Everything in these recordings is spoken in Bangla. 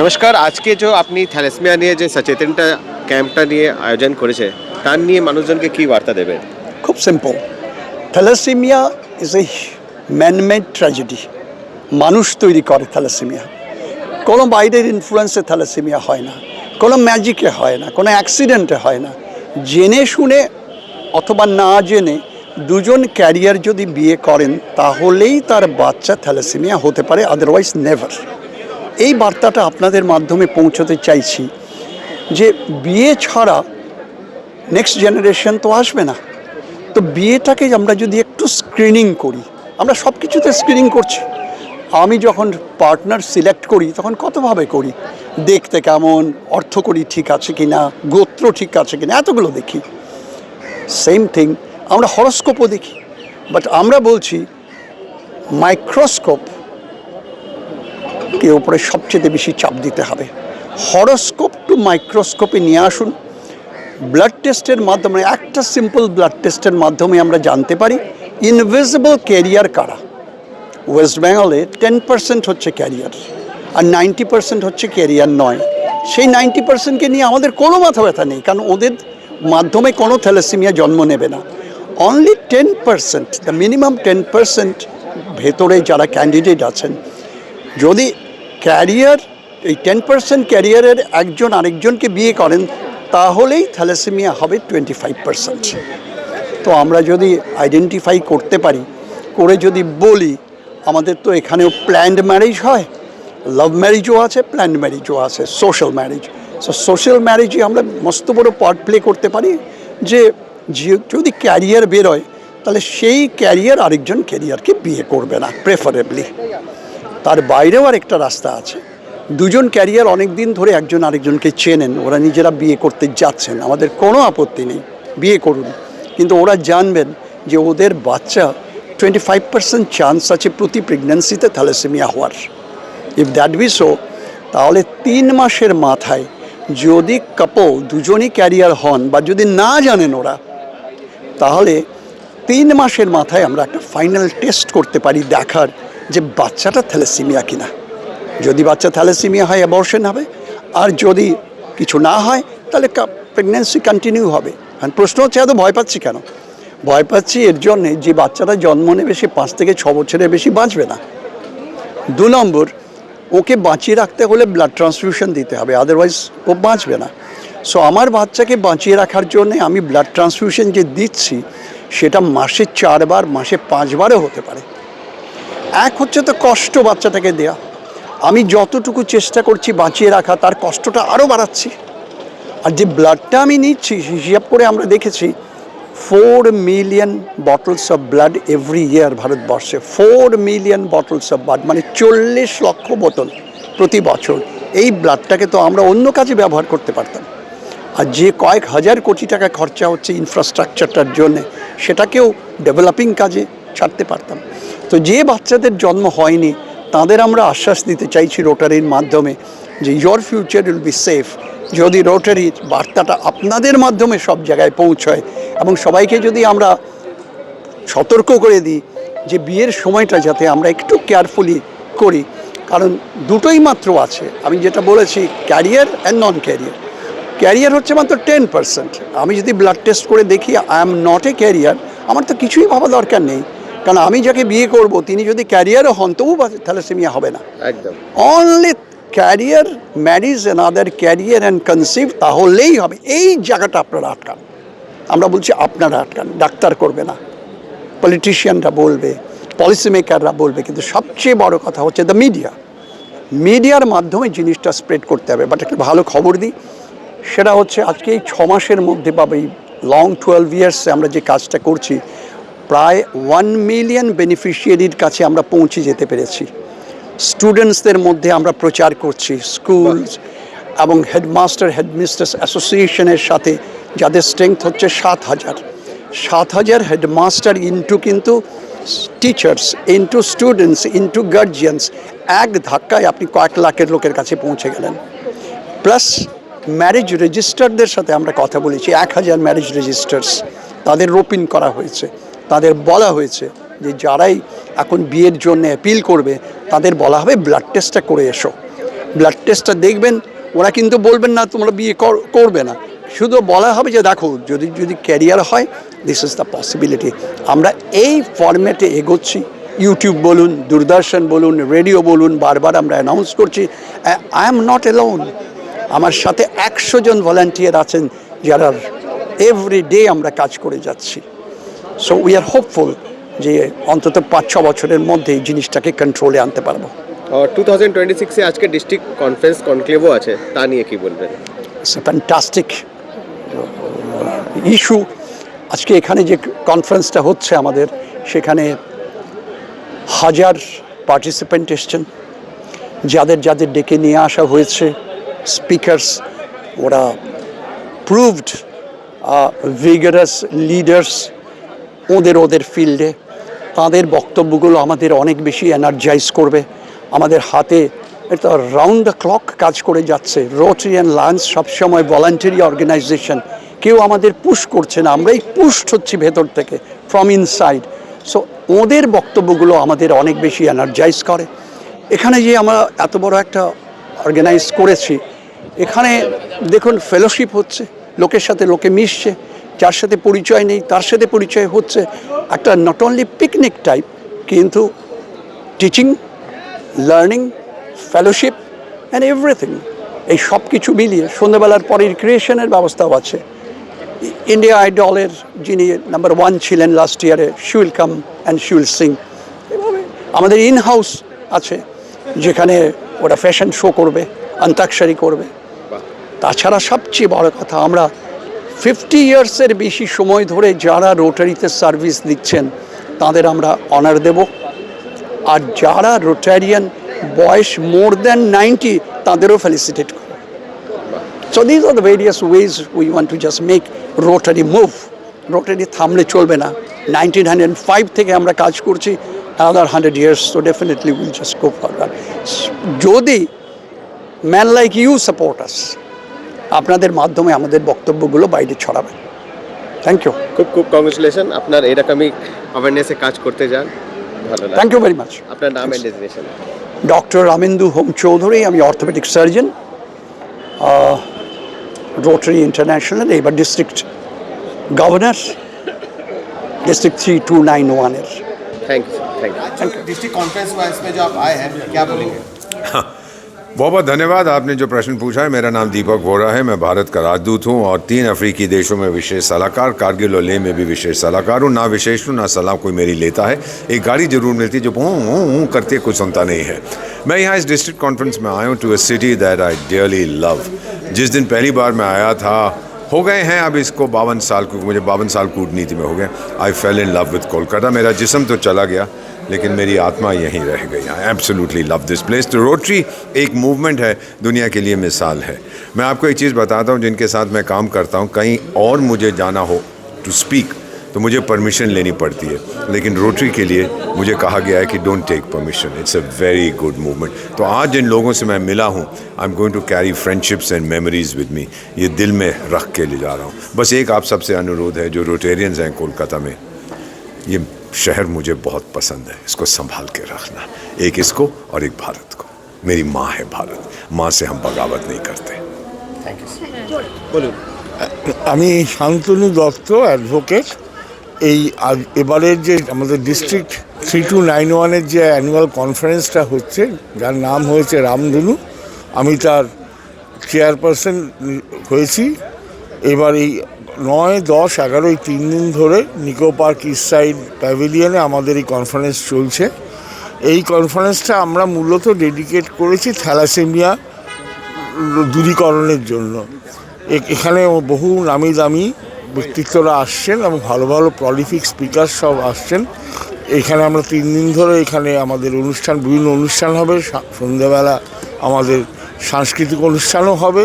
নমস্কার, আজকে যে আপনি থ্যালাসমিয়া নিয়ে যে সচেতনটা ক্যাম্পটা নিয়ে আয়োজন করেছে, তার নিয়ে মানুষজনকে কি বার্তা দেবে? খুব simple thalassemia is a manmade tragedy মানুষ তৈরি করে থ্যালাসেমিয়া। কোনো বাইরের ইনফ্লুয়েন্সে থ্যালাসেমিয়া হয় না, কোনো ম্যাজিকে হয় না, কোনো অ্যাক্সিডেন্টে হয় না। জেনে শুনে অথবা না জেনে দুজন ক্যারিয়ার যদি বিয়ে করেন, তাহলেই তার বাচ্চা থ্যালাসেমিয়া হতে পারে আদারওয়াইজ নেভার এই বার্তাটা আপনাদের মাধ্যমে পৌঁছতে চাইছি যে বিয়ে ছাড়া নেক্সট জেনারেশন তো আসবে না। তো বিয়েটাকে আমরা যদি একটু স্ক্রিনিং করি, আমরা সব কিছুতে স্ক্রিনিং করছি। আমি যখন পার্টনার সিলেক্ট করি, তখন কতভাবে করি? দেখতে কেমন অর্থ করি ঠিক আছে কি না গোত্র ঠিক আছে কি না এতগুলো দেখি। সেম থিং আমরা হরস্কোপও দেখি। বাট আমরা বলছি মাইক্রোস্কোপ কে উপরে সবচেয়ে বেশি চাপ দিতে হবে। হরস্কোপ টু মাইক্রোস্কোপে নিয়ে আসুন। ব্লাড টেস্টের মাধ্যমে, একটা সিম্পল ব্লাড টেস্টের মাধ্যমে আমরা জানতে পারি, ইনভিজিবল ক্যারিয়ার কারা? ওয়েস্ট বেঙ্গলে টেন পার্সেন্ট হচ্ছে ক্যারিয়ার আর নাইনটি পার্সেন্ট হচ্ছে ক্যারিয়ার নয়। সেই নাইনটি পার্সেন্টকে নিয়ে আমাদের কোনো মাথা ব্যথা নেই, কারণ ওদের মাধ্যমে কোনো থ্যালাসেমিয়া জন্ম নেবে না। Only ten percent the minimum ten percent ভেতরে যারা ক্যান্ডিডেট আছেন, যদি ক্যারিয়ার, এই টেন পার্সেন্ট ক্যারিয়ারের একজন আরেকজনকে বিয়ে করেন, তাহলেই থ্যালাসেমিয়া হবে টোয়েন্টি ফাইভ পার্সেন্ট। তো আমরা যদি আইডেন্টিফাই করতে পারি, করে যদি বলি, আমাদের তো এখানেও প্ল্যান্ড ম্যারেজ হয়, লাভ ম্যারেজও আছে, প্ল্যান্ড ম্যারেজও আছে, সোশ্যাল ম্যারেজ। সো সোশ্যাল ম্যারেজে আমরা মস্ত বড় পার্ট প্লে করতে পারি, যে যদি ক্যারিয়ার বেরোয়, তাহলে সেই ক্যারিয়ার আরেকজন ক্যারিয়ারকে বিয়ে করবে না প্রেফারেবলি তার বাইরেও আর একটা রাস্তা আছে। দুজন ক্যারিয়ার অনেক দিন ধরে একজন আরেকজনকে চেনেন, ওরা নিজেরা বিয়ে করতে যাচ্ছেন, আমাদের কোনো আপত্তি নেই, বিয়ে করুন। কিন্তু ওরা জানবেন যে ওদের বাচ্চা টোয়েন্টি ফাইভ পার্সেন্ট চান্স আছে প্রতি প্রেগন্যান্সিতে থ্যালাসেমিয়া হওয়ার। ইফ দ্যাট বি সো তাহলে তিন মাসের মাথায় যদি কাপল দুজনই ক্যারিয়ার হন বা যদি না জানেন ওরা, তাহলে তিন মাসের মাথায় আমরা একটা ফাইনাল টেস্ট করতে পারি দেখার যে বাচ্চাটা থ্যালাসিমিয়া কিনা। যদি বাচ্চা থ্যালাসিমিয়া হয় অ্যাবর্শন হবে। আর যদি কিছু না হয়, তাহলে প্রেগনেন্সি কন্টিনিউ হবে। আর প্রশ্ন হচ্ছে, এত ভয় পাচ্ছি কেন? ভয় পাচ্ছি এর জন্যে যে বাচ্চাটা জন্ম নেবে, সে পাঁচ থেকে ছ বছরের বেশি বাঁচবে না। দু নম্বর, ওকে বাঁচিয়ে রাখতে হলে ব্লাড ট্রান্সফিউশন দিতে হবে আদারওয়াইজ ও বাঁচবে না। সো আমার বাচ্চাকে বাঁচিয়ে রাখার জন্য আমি ব্লাড ট্রান্সফিউশন যে দিচ্ছি, সেটা মাসে চারবার, মাসে পাঁচবারও হতে পারে। এক হচ্ছে তো কষ্ট বাচ্চাটাকে দেয়া। আমি যতটুকু চেষ্টা করছি বাঁচিয়ে রাখা, তার কষ্টটা আরও বাড়াচ্ছি। আর যে ব্লাডটা আমি নিচ্ছি হিসাব করে আমরা দেখেছি four million bottles of blood every year ভারতবর্ষে। Four million bottles of blood মানে চল্লিশ লক্ষ বোতল প্রতি বছর। এই ব্লাডটাকে তো আমরা অন্য কাজে ব্যবহার করতে পারতাম। আর যে কয়েক হাজার কোটি টাকা খরচা হচ্ছে ইনফ্রাস্ট্রাকচারটার জন্যে, সেটাকেও ডেভেলপিং কাজে ছাড়তে পারতাম। তো যে বাচ্চাদের জন্ম হয়নি, তাদের আমরা আশ্বাস দিতে চাইছি রোটারির মাধ্যমে যে your future will be safe যদি রোটারির বার্তাটা আপনাদের মাধ্যমে সব জায়গায় পৌঁছয় এবং সবাইকে যদি আমরা সতর্ক করে দিই যে বিয়ের সময়টা যাতে আমরা একটু কেয়ারফুলি করি, কারণ দুটোই মাত্র আছে। আমি যেটা বলেছি carrier and non carrier carrier হচ্ছে মাত্র টেন পার্সেন্ট আমি যদি ব্লাড টেস্ট করে দেখি I am not a carrier আমার তো কিছুই ভাবা দরকার নেই। কারণ আমি যাকে বিয়ে করব তিনি যদি ক্যারিয়ারও হন তবু থ্যালাসেমিয়া হবে না। একদম। Only carrier marriage and other carrier and conceive তাহলেই হবে। এই জায়গাটা আপনারা আটকান। আমরা বলছি আপনারা আটকান। ডাক্তার করবে না। পলিটিশিয়ানরা বলবে পলিসি মেকাররা বলবে কিন্তু সবচেয়ে বড় কথা হচ্ছে দ্য মিডিয়া মিডিয়ার মাধ্যমে জিনিসটা স্প্রেড করতে হবে। বাট একটা ভালো খবর দিই সেটা হচ্ছে আজকে এই ছ মাসের মধ্যে বা এই লং টুয়েলভ ইয়ার্সে আমরা যে কাজটা করছি প্রায় ওয়ান মিলিয়ন বেনিফিশিয়ারির কাছে আমরা পৌঁছে যেতে পেরেছি। স্টুডেন্টসদের মধ্যে আমরা প্রচার করছি স্কুল এবং হেডমাস্টার হেডমিস্ট্রেস অ্যাসোসিয়েশনের সাথে, যাদের স্ট্রেংথ হচ্ছে সাত হাজার। সাত হাজার হেডমাস্টার ইন্টু কিন্তু teachers into students into guardians এক ধাক্কায় আপনি কয়েক লাখের লোকের কাছে পৌঁছে গেলেন। প্লাস ম্যারেজ রেজিস্টারদের সাথে আমরা কথা বলেছি, এক হাজার ম্যারেজ রেজিস্টার্স তাদের রোপিন করা হয়েছে। তাদের বলা হয়েছে যে যারাই এখন বিয়ের জন্য অ্যাপিল করবে, তাদের বলা হবে ব্লাড টেস্টটা করে এসো। ব্লাড টেস্টটা দেখবেন, ওরা কিন্তু বলবেন না, তোমরা বিয়ে কর- করবে না। শুধু বলা হবে যে, দেখো, যদি যদি ক্যারিয়ার হয় দিস ইজ দ্য পসিবিলিটি আমরা এই ফরম্যাটে এগোচ্ছি। ইউটিউব বলুন, দূরদর্শন বলুন রেডিও বলুন, বারবার আমরা অ্যানাউন্স করছি। আই এম নট এলোন আমার সাথে একশো জন ভলান্টিয়ার আছেন, যারা এভরি ডে আমরা কাজ করে যাচ্ছি। সো উই আর হোপফুল যে অন্তত পাঁচ ছ বছরের মধ্যে এই জিনিসটাকে কন্ট্রোলে আনতে পারব। টু থাউজেন্ড টোয়েন্টি সিক্সে আজকে ডিস্ট্রিক্ট কনফারেন্স কনক্লেভও আছে তা নিয়ে কি বলবেন? ফ্যান্টাস্টিক ইস্যু আজকে এখানে যে কনফারেন্সটা হচ্ছে আমাদের সেখানে হাজার পার্টিসিপেন্ট এসছেন। যাদের যাদের ডেকে নিয়ে আসা হয়েছে স্পিকার্স ওরা প্রুভড ভিগারাস লিডার্স ওদের ওদের ফিল্ডে তাদের বক্তব্যগুলো আমাদের অনেক বেশি এনার্জাইজ করবে। আমাদের হাতে এটা রাউন্ড দ্য ক্লক কাজ করে যাচ্ছে। রোটারি অ্যান্ড লান্স সবসময় ভলান্টারি অর্গানাইজেশন কেউ আমাদের পুশ করছে না। আমরাই পুষ্ট হচ্ছি ভেতর থেকে ফ্রম ইনসাইড সো ওদের বক্তব্যগুলো আমাদের অনেক বেশি এনার্জাইজ করে। এখানে যে আমরা এত বড় একটা অর্গানাইজ করেছি, এখানে দেখুন ফেলোশিপ হচ্ছে। লোকের সাথে লোকে মিশছে। যার সাথে পরিচয় নেই, তার সাথে পরিচয় হচ্ছে একটা নট অনলি পিকনিক টাইপ কিন্তু teaching learning fellowship and everything এই সব কিছু মিলিয়ে সন্ধ্যাবেলার পরে রিক্রিয়েশনের ব্যবস্থাও আছে। ইন্ডিয়া আইডলের যিনি নাম্বার ওয়ান ছিলেন লাস্ট ইয়ারে শিউল কাম অ্যান্ড শিউল সিং এভাবে আমাদের ইন হাউস আছে, যেখানে ওরা ফ্যাশন শো করবে অন্তাক্ষরী করবে। তাছাড়া সবচেয়ে বড় কথা, আমরা ফিফটি ইয়ার্সের বেশি সময় ধরে যারা রোটারিতে সার্ভিস দিচ্ছেন তাদের আমরা অনার দেব। আর যারা রোটারিয়ান বয়স মোর দ্যান নাইনটি তাদেরও ফেলিসিটেট করব so these are the various ways we want to just make Rotary move Rotary থামলে চলবে না। নাইনটিন হান্ড্রেড ফাইভ থেকে আমরা কাজ করছি আদার হান্ড্রেড ইয়ার্স তো ডেফিনেটলি উইল জাস্ট ফরওয়ার্ড যদি ম্যান লাইক ইউ আস আপনাদের মাধ্যমে আমাদের বক্তব্যগুলো বাইরে ছড়াবে থ্যাংক ইউ খুব খুব কংগ্রেচুলেশন আপনার এরকমই অ্যাওয়ারনেসে কাজ করতে যান ভালো লাগে থ্যাংক ইউ ভেরি মাচ আপনার নাম and designation doctor Ramendu Hom Chowdhury আমি অর্থোপেডিক সার্জন রোটারি ইন্টারন্যাশনাল এবার district governor district three two nine one है thank you thank you district conference wise में जो आप आए हैं क्या बोलेंगे बहुत बहुत धन्यवाद। आपने जो प्रश्न पूछा है, मेरा नाम दीपक वोरा है। मैं भारत का राजदूत हूँ और तीन अफ्रीकी देशों में विशेष सलाहकार, कारगिल और लेह में भी विशेष सलाहकार हूँ। ना विशेष हूँ, ना सलाह कोई मेरी लेता है। एक गाड़ी ज़रूर मिलती है जो हूँ करते कुछ सुनता नहीं है। मैं यहाँ इस डिस्ट्रिक्ट कॉन्फ्रेंस में आया हूँ to a city that I dearly love जिस दिन पहली बार मैं आया था, हो गए हैं अब इसको बावन साल, क्योंकि मुझे बावन साल कूटनीति में हो गए। I fell in love with Kolkata मेरा जिसम तो चला गया। लेकिन मेरी आत्मा यहीं रह गई। I absolutely love this place तो रोटरी एक मूवमेंट है, दुनिया के लिए मिसाल है। मैं आपको एक चीज़ बताता हूँ, जिनके साथ मैं काम करता हूँ। कहीं और मुझे जाना हो टू स्पीक तो मुझे परमिशन लेनी पड़ती है। लेकिन रोटरी के लिए मुझे कहा गया है कि don't take permission it's a very good movement तो आज जिन लोगों से मैं मिला हूँ I am going to carry friendships and memories with me ये दिल में रख के ले जा रहा हूँ। बस एक आप सबसे अनुरोध है, जो रोटेरियंस हैं कोलकाता में, ये शहर मुझे बहुत पसंद है इसको संभाल के रखना एक इसको और एक भारत को मेरी माँ है भारत माँ से हम बगावत नहीं करते বলুন আমি শান্তনু দত্ত অ্যাডভোকেট এই আজ এবারের যে আমাদের ডিস্ট্রিক্ট থ্রি টু নাইন ওয়ানের যে অ্যানুয়াল কনফারেন্সটা হচ্ছে যার নাম হয়েছে রামধনু আমি তার চেয়ারপারসন হয়েছি এবার এই নয়, দশ, এগারো, এই তিন দিন ধরে নিকো পার্ক ইস্ট সাইড প্যাভিলিয়নে আমাদের এই কনফারেন্স চলছে। এই কনফারেন্সটা আমরা মূলত ডেডিকেট করেছি থ্যালাসেমিয়া দূরীকরণের জন্য। এখানে বহু নামি দামি ব্যক্তিত্বরা আসছেন এবং ভালো ভালো প্রলিফিক স্পিকার সব আসছেন। এখানে আমরা তিন দিন ধরে এখানে আমাদের অনুষ্ঠান, বিভিন্ন অনুষ্ঠান হবে। সন্ধ্যাবেলা আমাদের সাংস্কৃতিক অনুষ্ঠানও হবে।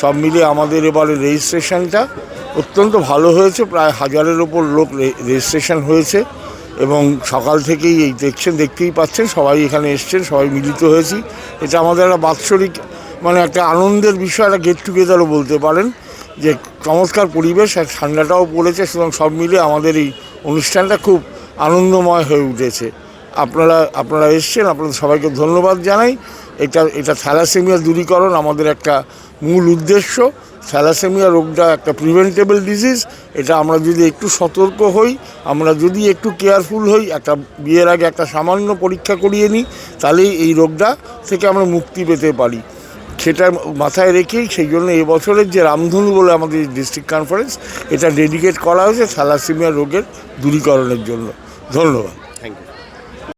সব মিলিয়ে আমাদের এবারে রেজিস্ট্রেশনটা অত্যন্ত ভালো হয়েছে, প্রায় হাজারের ওপর লোক রেজিস্ট্রেশন হয়েছে এবং সকাল থেকেই এই দেখছেন, দেখতেই পাচ্ছেন, সবাই এখানে এসছেন, সবাই মিলিত হয়েছি। এটা আমাদের একটা বাৎসরিক মানে একটা আনন্দের বিষয়, একটা গেট টুগেদারও বলতে পারেন, যে চমৎকার পরিবেশ আর ঠান্ডাটাও পড়েছে, সুতরাং সব মিলে আমাদের এই অনুষ্ঠানটা খুব আনন্দময় হয়ে উঠেছে। আপনারা আপনারা এসছেন, আপনাদের সবাইকে ধন্যবাদ জানাই। এটা এটা থ্যালাসেমিয়া দূরীকরণ আমাদের একটা মূল উদ্দেশ্য থ্যালাসেমিয়া রোগটা একটা প্রিভেন্টেবল ডিজিজ এটা আমরা যদি একটু সতর্ক হই, আমরা যদি একটু কেয়ারফুল হই, একটা বিয়ের আগে একটা সামান্য পরীক্ষা করিয়ে নিই, তাহলেই এই রোগটা থেকে আমরা মুক্তি পেতে পারি। সেটা মাথায় রেখেই সেই জন্য এবছরের যে রামধনু বলে আমাদের ডিস্ট্রিক্ট কনফারেন্স এটা ডেডিকেট করা হয়েছে থ্যালাসেমিয়া রোগের দূরীকরণের জন্য। ধন্যবাদ।